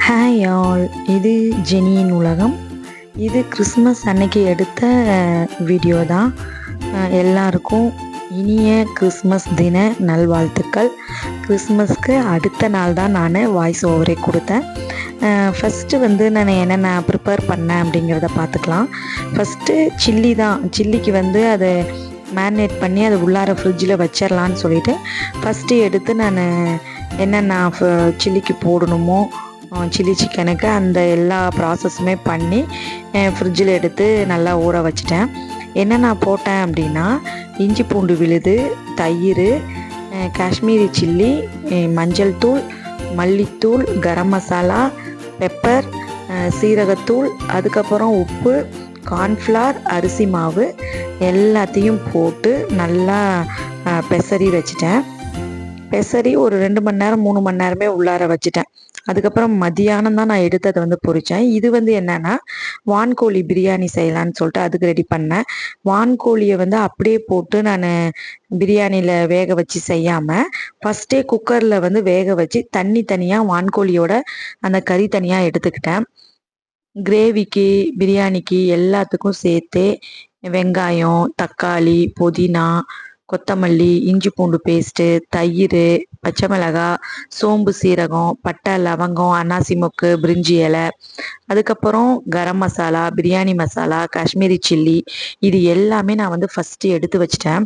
Hi all இது ஜெனியின் உலகம். இது கிறிஸ்மஸ் அன்னைக்கு எடுத்த வீடியோ தான். எல்லாருக்கும் இனிய கிறிஸ்மஸ் தின நல்வாழ்த்துக்கள். கிறிஸ்மஸ்க்கு அடுத்த நாள் தான் நான் வாய்ஸ் ஓவரே கொடுத்தேன். ஃபஸ்ட்டு வந்து நான் என்னென்ன ப்ரிப்பேர் பண்ணேன் அப்படிங்கிறத பார்த்துக்கலாம். ஃபஸ்ட்டு சில்லி தான். சில்லிக்கு வந்து அதை மேரினேட் பண்ணி அதை உள்ளார ஃப்ரிட்ஜில் வச்சிடலான்னு சொல்லிட்டு ஃபஸ்ட்டு எடுத்து நான் என்னென்ன சில்லிக்கு போடணுமோ சில்லி சிக்கனுக்கு அந்த எல்லா ப்ராசஸுமே பண்ணி ஃப்ரிட்ஜில் எடுத்து நல்லா ஊற வச்சிட்டேன். என்ன நான் போட்டேன் அப்படின்னா இஞ்சி பூண்டு விழுது தயிர் காஷ்மீரி சில்லி மஞ்சள் தூள் மல்லித்தூள் கரம் மசாலா பெப்பர் சீரகத்தூள் அதுக்கப்புறம் உப்பு கார்ன்ஃப்ளார் அரிசி மாவு எல்லாத்தையும் போட்டு நல்லா பெசரி வச்சிட்டேன். பெசரி ஒரு ரெண்டு மணி நேரம் மூணு மணி நேரமே உள்ளார வச்சுட்டேன். அதுக்கப்புறம் மதியானம் தான் நான் எடுத்து அதை வந்து பொறிச்சேன். இது வந்து என்னன்னா வான்கோழி பிரியாணி செய்யலான்னு சொல்லிட்டு அதுக்கு ரெடி பண்ணேன். வான்கோழியை வந்து அப்படியே போட்டு நான் பிரியாணியில் வேக வச்சு செய்யாமல் ஃபஸ்ட்டே குக்கரில் வந்து வேக வச்சு தண்ணி தனியாக வான்கோழியோட அந்த கறி தனியாக எடுத்துக்கிட்டேன். கிரேவிக்கு பிரியாணிக்கு எல்லாத்துக்கும் சேர்த்தே வெங்காயம் தக்காளி புதினா கொத்தமல்லி இஞ்சி பூண்டு பேஸ்ட்டு தயிர் பச்சை மிளகாய் சோம்பு சீரகம் பட்டை லவங்கம் அன்னாசி மொக்கு பிரிஞ்சி இலை அதுக்கப்புறம் கரம் மசாலா பிரியாணி மசாலா காஷ்மீரி சில்லி இது எல்லாமே நான் வந்து ஃபஸ்ட்டு எடுத்து வச்சிட்டேன்.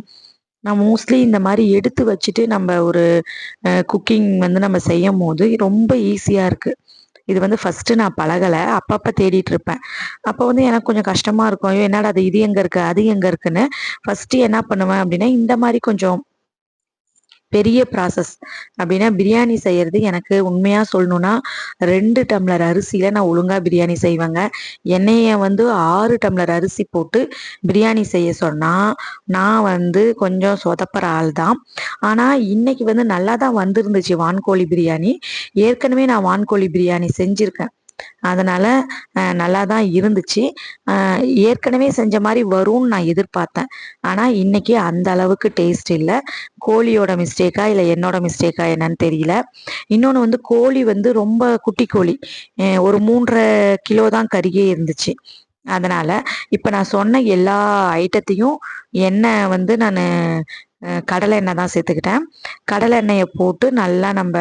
நான் மோஸ்ட்லி இந்த மாதிரி எடுத்து வச்சுட்டு நம்ம ஒரு குக்கிங் வந்து நம்ம செய்யும் போது ரொம்ப ஈஸியாக இருக்குது இது வந்து ஃபஸ்ட்டு நான் பழகலை. அப்பப்போ தேடிட்டு இருப்பேன். அப்போ வந்து எனக்கு கொஞ்சம் கஷ்டமாக இருக்கும். ஐயோ என்னடா அது இது எங்கே இருக்குது அது எங்கே இருக்குன்னு. ஃபஸ்ட்டு என்ன பண்ணுவேன் அப்படின்னா இந்த மாதிரி கொஞ்சம் பெரிய ப்ராசஸ் அப்படின்னா பிரியாணி செய்கிறது எனக்கு உண்மையாக சொல்லணும்னா ரெண்டு டம்ளர் அரிசியில் நான் ஒழுங்காக பிரியாணி செய்வேங்க. எண்ணெயை வந்து ஆறு டம்ளர் அரிசி போட்டு பிரியாணி செய்ய சொன்னால் நான் வந்து கொஞ்சம் சொதப்புற ஆள் தான். ஆனால் இன்னைக்கு வந்து நல்லா தான் வந்திருந்துச்சு வான்கோழி பிரியாணி. ஏற்கனவே நான் வான்கோழி பிரியாணி செஞ்சுருக்கேன். அதனால அஹ், நல்லா தான் இருந்துச்சு. அஹ், ஏற்கனவே செஞ்ச மாதிரி வரும்னு நான் எதிர்பார்த்தேன். ஆனால் இன்னைக்கு அந்த அளவுக்கு டேஸ்ட் இல்லை. கோழியோட மிஸ்டேக்கா இல்லை என்னோட மிஸ்டேக்கா என்னன்னு தெரியல. இன்னொன்று வந்து கோழி வந்து ரொம்ப குட்டி கோழி. அஹ், ஒரு மூன்றரை கிலோ தான் கறியே இருந்துச்சு. அதனால இப்போ நான் சொன்ன எல்லா ஐட்டத்தையும் எண்ணெய் வந்து நான் கடலை எண்ணெய் தான் சேர்த்துக்கிட்டேன். கடலை எண்ணெயை போட்டு நல்லா நம்ம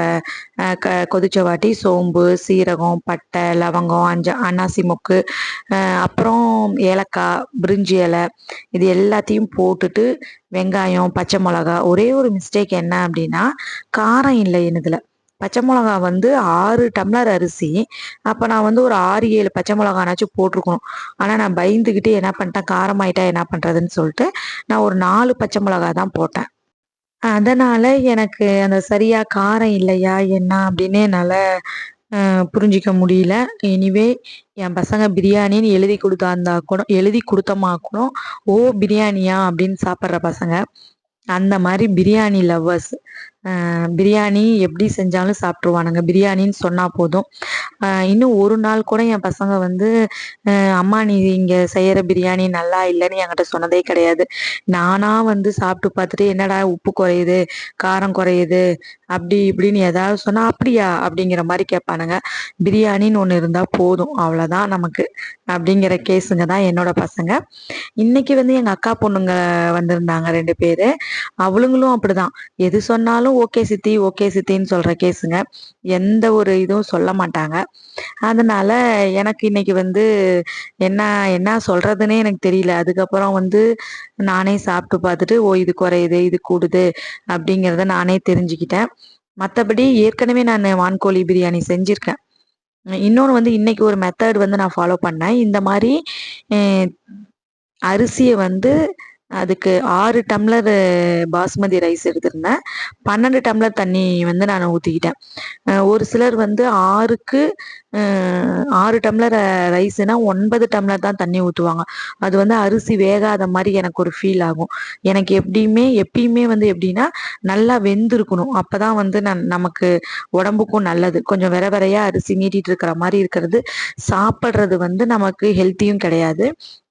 க கொதிச்ச வாட்டி சோம்பு சீரகம் பட்டை லவங்கம் அஞ்ச அன்னாசி மொக்கு அப்புறம் ஏலக்காய் பிரிஞ்சி இலை இது எல்லாத்தையும் போட்டுட்டு வெங்காயம் பச்சை மிளகா ஒரே ஒரு மிஸ்டேக் என்ன அப்படின்னா காரம் இல்லை என்னதுல பச்சை மிளகா வந்து ஆறு டம்ளர் அரிசி. அப்போ நான் வந்து ஒரு ஆறு ஏழு பச்சை மிளகானாச்சும் போட்டிருக்கணும். ஆனால் நான் பயந்துக்கிட்டு என்ன பண்ணிட்டேன் காரமாயிட்டா என்ன பண்ணுறதுன்னு சொல்லிட்டு நான் ஒரு நாலு பச்சை மிளகா தான் போட்டேன். அதனால் எனக்கு அந்த சரியாக காரம் இல்லையா என்ன அப்படின்னு என்னால் புரிஞ்சிக்க முடியல. எனிவே என் பசங்க பிரியாணின்னு எழுதி கொடுத்தாந்தா கூட எழுதி கொடுத்தமா கூட ஓ பிரியாணியா? அப்படின்னு சாப்பிட்ற பசங்க. அந்த மாதிரி பிரியாணி லவ்வர்ஸ் பிரியாணி எப்படி செஞ்சாலும் சாப்பிட்ருவானுங்க பிரியாணின்னு சொன்னால் போதும். இன்னும் ஒரு நாள் கூட என் பசங்க வந்து அம்மா நீ இங்கே செய்கிற பிரியாணி நல்லா இல்லைன்னு என்கிட்ட சொன்னதே கிடையாது. நானாக வந்து சாப்பிட்டு பார்த்துட்டு என்னடா உப்பு குறையுது காரம் குறையுது அப்படி இப்படின்னு ஏதாவது சொன்னால் அப்படியா? அப்படிங்கிற மாதிரி கேட்பானுங்க. பிரியாணின்னு ஒன்று இருந்தால் போதும் அவ்வளோதான் நமக்கு அப்படிங்கிற கேஸுங்க தான் என்னோட பசங்க. இன்னைக்கு வந்து எங்கள் அக்கா பொண்ணுங்க வந்திருந்தாங்க ரெண்டு பேர். அவளுங்களும் அப்படிதான். எது சொன்னாலும் ஓகே சித்தி ஓகே சித்தின்னு சொல்ற கேஸுங்க. எந்த ஒரு இதுவும் சொல்ல மாட்டாங்க. அதனால எனக்கு இன்னைக்கு வந்து என்ன என்ன சொல்றதுன்னே எனக்கு தெரியல. அதுக்கப்புறம் வந்து நானே சாப்பிட்டு பார்த்துட்டு ஓ இது குறையுது இது கூடுது அப்படிங்கிறத நானே தெரிஞ்சுக்கிட்டேன். மற்றபடி ஏற்கனவே நான் வான்கோழி பிரியாணி செஞ்சுருக்கேன். இன்னொன்று வந்து இன்னைக்கு ஒரு மெத்தட் வந்து நான் ஃபாலோ பண்ணேன். இந்த மாதிரி அரிசியை வந்து அதுக்கு ஆறு டம்ளர் பாஸ்மதி ரைஸ் எடுத்திருந்தேன். பன்னெண்டு டம்ளர் தண்ணி வந்து நான் ஊற்றிக்கிட்டேன் ஒரு சிலர் வந்து ஆறுக்கு ஆறு டம்ளர் ரைஸ்னா ஒன்பது டம்ளர் தான் தண்ணி ஊற்றுவாங்க அது வந்து அரிசி வேகாத மாதிரி எனக்கு ஒரு ஃபீல் ஆகும். எனக்கு எப்படியுமே எப்பயுமே வந்து எப்படின்னா நல்லா வெந்திருக்கணும். அப்போ தான் வந்து நான் நமக்கு உடம்புக்கும் நல்லது. கொஞ்சம் வெற வெறையாக அரிசி நீட்டிகிட்டு இருக்கிற மாதிரி இருக்கிறது. சாப்பிட்றது வந்து நமக்கு ஹெல்த்தியும் கிடையாது.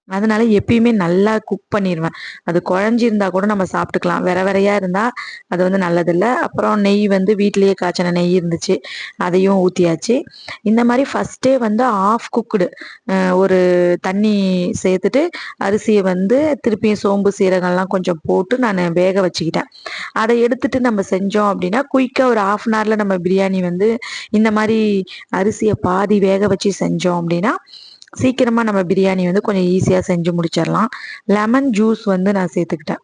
அதனால எப்பயுமே நல்லா குக் பண்ணிடுவேன் அது குழஞ்சிருந்தா கூட நம்ம சாப்பிட்டுக்கலாம். வெற வெறையா இருந்தால் அது வந்து நல்லதில்லை. அப்புறம் நெய் வந்து வீட்லேயே காய்ச்சின நெய் இருந்துச்சு. அதையும் ஊற்றியாச்சு இந்த மாதிரி ஃபஸ்ட்டே வந்து ஆஃப் குக்குடு ஒரு தண்ணி சேர்த்துட்டு அரிசியை வந்து திருப்பியும் சோம்பு சீரகம்லாம் கொஞ்சம் போட்டு நான் வேக வச்சுக்கிட்டேன். அதை எடுத்துட்டு நம்ம செஞ்சோம் அப்படின்னா குயிக்காக ஒரு ஆஃப் அன் ஹவரில் நம்ம பிரியாணி வந்து இந்த மாதிரி அரிசியை பாதி வேக வச்சு செஞ்சோம் அப்படின்னா சீக்கிரமாக நம்ம பிரியாணி வந்து கொஞ்சம் ஈஸியாக செஞ்சு முடிச்சிடலாம் லெமன் ஜூஸ் வந்து நான் சேர்த்துக்கிட்டேன்.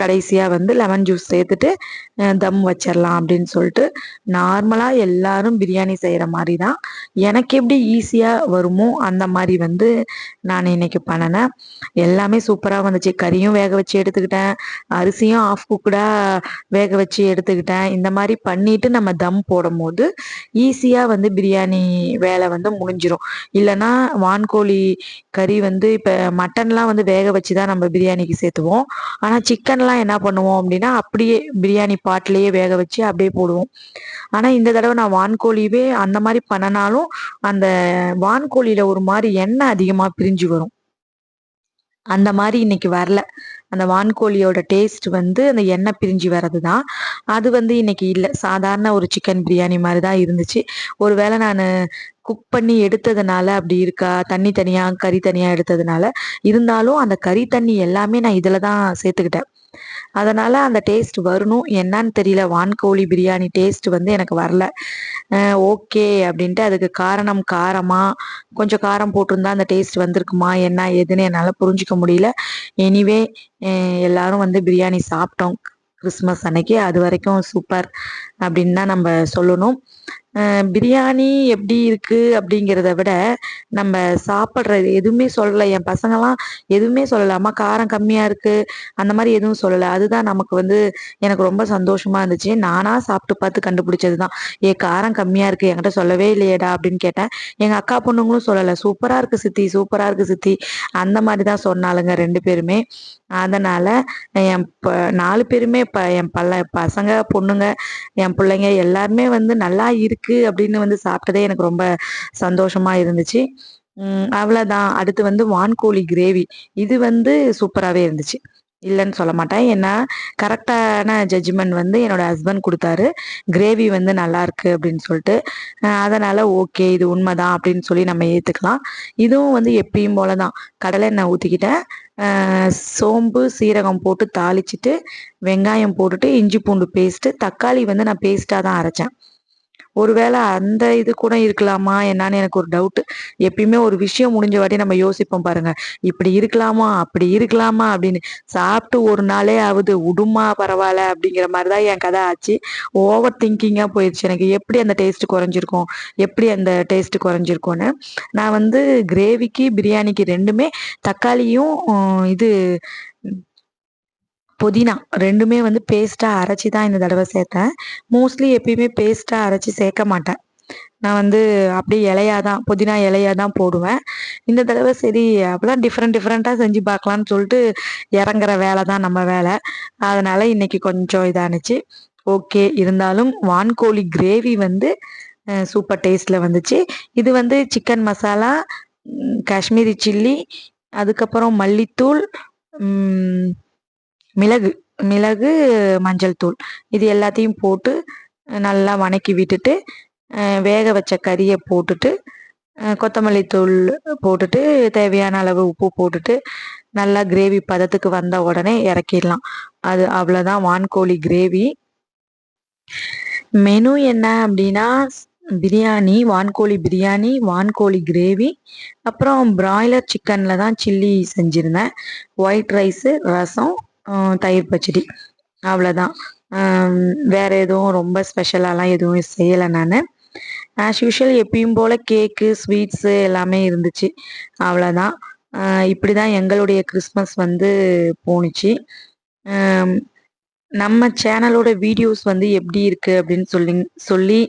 கடைசியாக வந்து லெமன் ஜூஸ் சேர்த்துட்டு தம் வச்சிடலாம் அப்படின்னு சொல்லிட்டு நார்மலாக எல்லாரும் பிரியாணி செய்கிற மாதிரி தான் எனக்கு எப்படி ஈஸியாக வருமோ அந்த மாதிரி வந்து நான் இன்னைக்கு பண்ணினேன். எல்லாமே சூப்பராக வந்துச்சு. கறியும் வேக வச்சு எடுத்துக்கிட்டேன். அரிசியும் ஆஃப் குக்குடாக வேக வச்சு எடுத்துக்கிட்டேன். இந்த மாதிரி பண்ணிட்டு நம்ம தம் போடும் போது ஈஸியாக வந்து பிரியாணி வேலை வந்து முடிஞ்சிடும் இல்லைன்னா வான்கோழி கறி வந்து இப்போ மட்டன்லாம் வந்து வேக வச்சு தான் நம்ம பிரியாணிக்கு சேர்த்துவோம். ஆனால் சிக்கன்லாம் என்ன பண்ணுவோம் அப்படின்னா அப்படியே பிரியாணி பாட்டிலேயே வேக வச்சு அப்படியே போடுவோம். ஆனால் இந்த தடவை நான் வான்கோழியவே அந்த மாதிரி பண்ணினாலும் அந்த வான்கோழியில் ஒரு மாதிரி எண்ணெய் அதிகமாக பிரிஞ்சு வரும். அந்த மாதிரி இன்னைக்கு வரல. அந்த வான்கோழியோட டேஸ்ட் வந்து அந்த எண்ணெய் பிரிஞ்சு வர்றது தான் அது வந்து இன்னைக்கு இல்லை. சாதாரண ஒரு சிக்கன் பிரியாணி மாதிரி தான் இருந்துச்சு. ஒருவேளை நான் குக் பண்ணி எடுத்ததுனால அப்படி இருக்கா? தண்ணி தனியாக கறி தனியாக எடுத்ததுனால? இருந்தாலும் அந்த கறி தண்ணி எல்லாமே நான் இதில் தான் சேர்த்துக்கிட்டேன். அதனால அந்த டேஸ்ட் வரணும். என்னன்னு தெரியல. வான்கோழி பிரியாணி டேஸ்ட் வந்து எனக்கு வரல. ஓகே அப்படின்ட்டு அதுக்கு காரணம் காரமா? கொஞ்சம் காரம் போட்டிருந்தா அந்த டேஸ்ட் வந்திருக்குமா? என்ன எதுன்னு என்னால் புரிஞ்சிக்க முடியல. எனிவே எல்லாரும் வந்து பிரியாணி சாப்பிட்டோம். கிறிஸ்மஸ் அன்னைக்கு. அது வரைக்கும் சூப்பர் அப்படின்னு தான் நம்ம சொல்லணும். பிரியாணி எப்படி இருக்கு அப்படிங்கிறத விட நம்ம சாப்பிட்றது எதுவுமே சொல்லலை. என் பசங்களாம் எதுவுமே சொல்லலை. அம்மா காரம் கம்மியா இருக்கு. அந்த மாதிரி எதுவும் சொல்லலை. அதுதான் நமக்கு வந்து எனக்கு ரொம்ப சந்தோஷமா இருந்துச்சு. நானா சாப்பிட்டு பார்த்து கண்டுபிடிச்சது தான் ஏ காரம் கம்மியா இருக்கு. என்கிட்ட சொல்லவே இல்லையேடா அப்படின்னு கேட்டேன். எங்க அக்கா பொண்ணுங்களும் சொல்லலை. சூப்பரா இருக்கு சித்தி. சூப்பரா இருக்கு சித்தி. அந்த மாதிரி தான் சொன்னாலுங்க ரெண்டு பேருமே. அதனால என் ப நாலு பேருமே இப்போ என் பல்ல பசங்க பொண்ணுங்க என் பிள்ளைங்க எல்லாருமே வந்து நல்லா இருக்கு. இருக்கு அப்படின்னு வந்து சாப்பிட்டதே எனக்கு ரொம்ப சந்தோஷமா இருந்துச்சு. அவ்வளோதான் அடுத்து வந்து வான்கோழி கிரேவி. இது வந்து சூப்பராகவே இருந்துச்சு. இல்லைன்னு சொல்ல மாட்டேன். ஏன்னா கரெக்டான ஜட்ஜ்மெண்ட் வந்து என்னோட ஹஸ்பண்ட் கொடுத்தாரு. கிரேவி வந்து நல்லா இருக்கு அப்படின்னு சொல்லிட்டு. அதனால ஓகே இது உண்மைதான் அப்படின்னு சொல்லி நம்ம ஏற்றுக்கலாம் இதுவும் வந்து எப்பயும் போல தான் கடலை எண்ணெய் ஊற்றிக்கிட்டேன் சோம்பு சீரகம் போட்டு தாளிச்சிட்டு வெங்காயம் போட்டுட்டு இஞ்சி பூண்டு பேஸ்ட்டு தக்காளி வந்து நான் பேஸ்ட்டாக தான் அரைச்சேன். ஒருவேளை அந்த இது கூட இருக்கலாமா? என்னன்னு எனக்கு ஒரு டவுட் எப்பயுமே ஒரு விஷயம் முடிஞ்ச வாட்டி நம்ம யோசிப்போம் பாருங்க. இப்படி இருக்கலாமா? அப்படி இருக்கலாமா? அப்படின்னு. சாப்பிட்டு ஒரு நாளே ஆகுது. உடுமா பரவாயில்ல அப்படிங்கிற மாதிரி தான் என் கதை ஆச்சு. ஓவர் திங்கிங்காக போயிடுச்சு எனக்கு. எப்படி அந்த டேஸ்ட் குறைஞ்சிருக்கும்? எப்படி அந்த டேஸ்ட் குறைஞ்சிருக்கும்னு. நான் வந்து கிரேவிக்கு பிரியாணிக்கு ரெண்டுமே தக்காளியும் இது புதினா ரெண்டுமே வந்து பேஸ்ட்டாக அரைச்சி தான் இந்த தடவை சேர்த்தேன். மோஸ்ட்லி எப்பயுமே பேஸ்ட்டாக அரைச்சி சேர்க்க மாட்டேன். நான் வந்து அப்படியே இலையாக தான் புதினா இலையாக தான் போடுவேன். இந்த தடவை சரி அப்போலாம் டிஃப்ரெண்ட் டிஃப்ரெண்ட்டாக செஞ்சு பார்க்கலான்னு சொல்லிட்டு இறங்குற வேலை தான் நம்ம வேலை. அதனால் இன்னைக்கு கொஞ்சம் இதானுச்சு. ஓகே இருந்தாலும் வான்கோழி கிரேவி வந்து சூப்பர் டேஸ்ட்டில் வந்துச்சு. இது வந்து சிக்கன் மசாலா காஷ்மீரி சில்லி அதுக்கப்புறம் மல்லித்தூள் மிளகு மிளகு மஞ்சள் தூள் இது எல்லாத்தையும் போட்டு நல்லா வணக்கி விட்டுட்டு வேக வச்ச கறியை போட்டுட்டு கொத்தமல்லி தூள் போட்டுட்டு தேவையான அளவு உப்பு போட்டுட்டு நல்லா கிரேவி பதத்துக்கு வந்த உடனே இறக்கிடலாம். அது அவ்வளோதான் வான்கோழி கிரேவி. மெனு என்ன அப்படின்னா பிரியாணி வான்கோழி பிரியாணி வான்கோழி கிரேவி. அப்புறம் பிராய்லர் சிக்கனில் தான் சில்லி செஞ்சுருந்தேன். ஒயிட் ரைஸு ரசம் தயிர் பச்சடி. அவ்வளோதான் வேற எதுவும் ரொம்ப ஸ்பெஷலாலாம் எதுவும் செய்யலை நான். ஆஸ் யூஷுவல் எப்பயும் போல் கேக்கு ஸ்வீட்ஸு எல்லாமே இருந்துச்சு. அவ்வளோதான் இப்படி தான் எங்களுடைய கிறிஸ்மஸ் வந்து போணுச்சு. நம்ம சேனலோட வீடியோஸ் வந்து எப்படி இருக்கு அப்படின்னு சொல்லி சொல்லி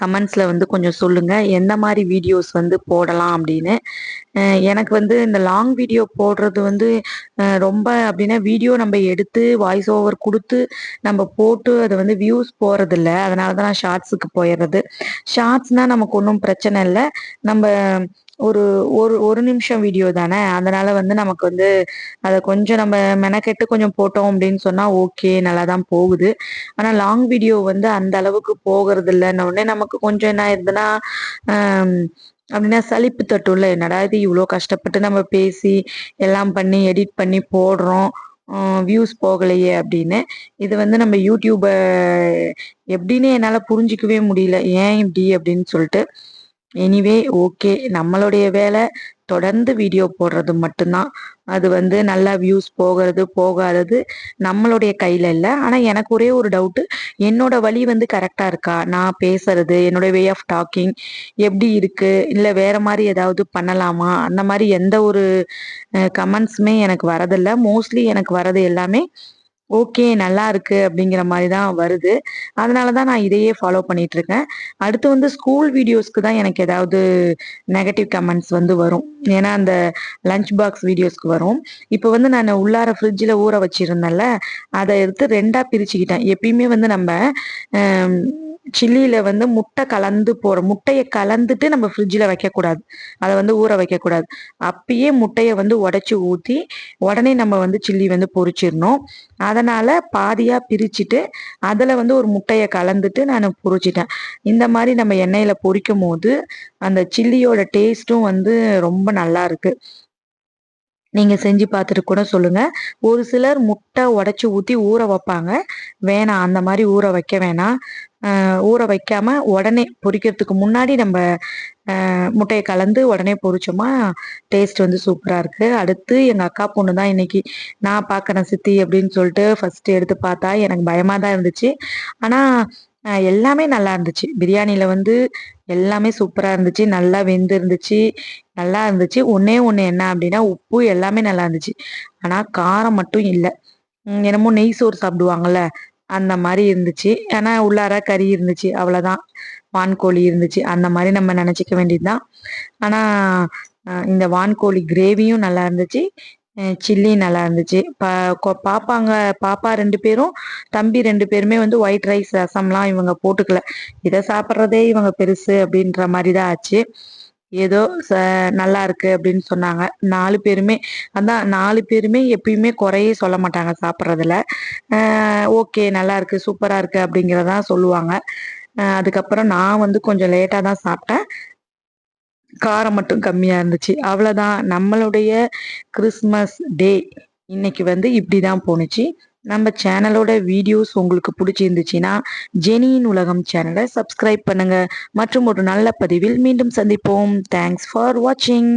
கமெண்ட்ஸ்ல வந்து கொஞ்சம் சொல்லுங்க. எந்த மாதிரி வீடியோஸ் வந்து போடலாம் அப்படின்னு. எனக்கு வந்து இந்த லாங் வீடியோ போடுறது வந்து ரொம்ப அப்படின்னா வீடியோ நம்ம எடுத்து வாய்ஸ் ஓவர் கொடுத்து நம்ம போட்டு அதை வந்து வியூஸ் போறதில்ல. அதனால தான் நான் ஷார்ட்ஸுக்கு போயிடுறது. ஷார்ட்ஸ்னால் நமக்கு ஒன்றும் பிரச்சனை இல்லை. நம்ம ஒரு ஒரு ஒரு நிமிஷம் வீடியோ தானே? அதனால வந்து நமக்கு வந்து அதை கொஞ்சம் நம்ம மெனக்கெட்டு கொஞ்சம் போட்டோம் அப்படின்னு சொன்னால் ஓகே நல்லா தான் போகுது. ஆனால் லாங் வீடியோ வந்து அந்த அளவுக்கு போகிறது இல்லைன்ன உடனே நமக்கு கொஞ்சம் என்ன ஆயிருதுன்னா அப்படின்னா சலிப்பு தட்டும்ல என்னடா இது இவ்வளோ கஷ்டப்பட்டு நம்ம பேசி எல்லாம் பண்ணி எடிட் பண்ணி போடுறோம் வியூஸ் போகலையே அப்படின்னு. இது வந்து நம்ம யூடியூபை எப்படின்னு என்னால் புரிஞ்சிக்கவே முடியல. ஏன் இப்படி அப்படின்னு சொல்லிட்டு. எனிவே ஓகே நம்மளுடைய வேலை தொடர்ந்து வீடியோ போடுறது மட்டும்தான். அது வந்து நல்லா வியூஸ் போகிறது போகாதது நம்மளுடைய கையில் இல்லை. ஆனால் எனக்கு ஒரே ஒரு டவுட்டு என்னோட வழி வந்து கரெக்டாக இருக்கா? நான் பேசுறது என்னோட வே ஆஃப் டாக்கிங் எப்படி இருக்குது இல்லை வேற மாதிரி ஏதாவது பண்ணலாமா? அந்த மாதிரி எந்த ஒரு கமெண்ட்ஸுமே எனக்கு வரதில்லை மோஸ்ட்லி எனக்கு வரது எல்லாமே ஓகே நல்லா இருக்கு அப்படிங்கிற மாதிரி தான் வருது. அதனால தான் நான் இதையே ஃபாலோ பண்ணிட்டு இருக்கேன் அடுத்து வந்து ஸ்கூல் வீடியோஸ்க்கு தான் எனக்கு ஏதாவது நெகட்டிவ் கமெண்ட்ஸ் வந்து வரும். ஏன்னா அந்த லஞ்ச் பாக்ஸ் வீடியோஸ்க்கு வரும். இப்போ வந்து நான் உள்ளார ஃப்ரிட்ஜில் ஊற வச்சிருந்தேன்ல அதை எடுத்து ரெண்டாக பிரிச்சுக்கிட்டேன். எப்பயுமே வந்து நம்ம சில்லியில் வந்து முட்டை கலந்து போகிற முட்டையை கலந்துட்டு நம்ம ஃப்ரிட்ஜில் வைக்கக்கூடாது. அதை வந்து ஊற வைக்கக்கூடாது. அப்பயே முட்டையை வந்து உடச்சி ஊற்றி உடனே நம்ம வந்து சில்லி வந்து பொறிச்சிடணும் அதனால் பாதியாக பிரிச்சுட்டு அதில் வந்து ஒரு முட்டையை கலந்துட்டு நான் பொறிச்சிட்டேன் இந்த மாதிரி நம்ம எண்ணெயில் பொரிக்கும் போது அந்த சில்லியோட டேஸ்ட்டும் வந்து ரொம்ப நல்லா இருக்குது நீங்கள் செஞ்சு பார்த்துட்டு கூட சொல்லுங்கள் ஒரு சிலர் முட்டை உடச்சி ஊற்றி ஊற வைப்பாங்க. வேணாம் அந்த மாதிரி ஊற வைக்க வேணாம். ஊற வைக்காம உடனே பொரிக்கிறதுக்கு முன்னாடி நம்ம முட்டையை கலந்து உடனே பொரிச்சோமா டேஸ்ட் வந்து சூப்பராக இருக்குது அடுத்து எங்கள் அக்கா பொண்ணு தான் இன்னைக்கு நான் பார்க்குறேன் சித்தி அப்படின்னு சொல்லிட்டு ஃபர்ஸ்ட் எடுத்து பார்த்தா எனக்கு பயமாக தான் இருந்துச்சு. ஆனால் எல்லாமே நல்லா இருந்துச்சு. பிரியாணியில் வந்து எல்லாமே சூப்பராக இருந்துச்சு. நல்லா வெந்து இருந்துச்சு நல்லா இருந்துச்சு. ஒன்றே ஒன்று என்ன அப்படின்னா உப்பு எல்லாமே நல்லா இருந்துச்சு. ஆனால் காரம் மட்டும் இல்லை. என்னமோ நெய் சோறு சாப்பிடுவாங்கல்ல அந்த மாதிரி இருந்துச்சு. ஏன்னா உள்ளார கறி இருந்துச்சு அவ்வளோதான் வான்கோழி இருந்துச்சு அந்த மாதிரி நம்ம நினச்சிக்க வேண்டியதுதான். ஆனால் இந்த வான்கோழி கிரேவியும் நல்லா இருந்துச்சு. சில்லி நல்லா இருந்துச்சு. பா பாப்பாங்க பாப்பா ரெண்டு பேரும் தம்பி ரெண்டு பேருமே வந்து ஒயிட் ரைஸ் ரசம்லாம் இவங்க போட்டுக்கல. இதை சாப்பிட்றதே இவங்க பெருசு அப்படின்ற மாதிரி தான் ஆச்சு. ஏதோ ச நல்லா இருக்கு அப்படின்னு சொன்னாங்க. நாலு பேருமே அதான் நாலு பேருமே எப்பயுமே குறையே சொல்ல மாட்டாங்க சாப்பிட்றதுல. ஓகே நல்லா இருக்கு சூப்பராக இருக்கு அப்படிங்கிறதான் சொல்லுவாங்க. அதுக்கப்புறம் நான் வந்து கொஞ்சம் லேட்டாக தான் சாப்பிட்டேன். காரம் மட்டும் கம்மியாக இருந்துச்சு. அவ்வளோதான் நம்மளுடைய கிறிஸ்மஸ் டே இன்னைக்கு வந்து இப்படி தான் போணுச்சு. நம்ம சேனலோட வீடியோஸ் உங்களுக்கு பிடிச்சிருந்துச்சுன்னா ஜெனியின் உலகம் சேனலை சப்ஸ்கிரைப் பண்ணுங்க. மற்றும் ஒரு நல்ல பதிவில் மீண்டும் சந்திப்போம். தேங்க்ஸ் ஃபார் வாட்சிங்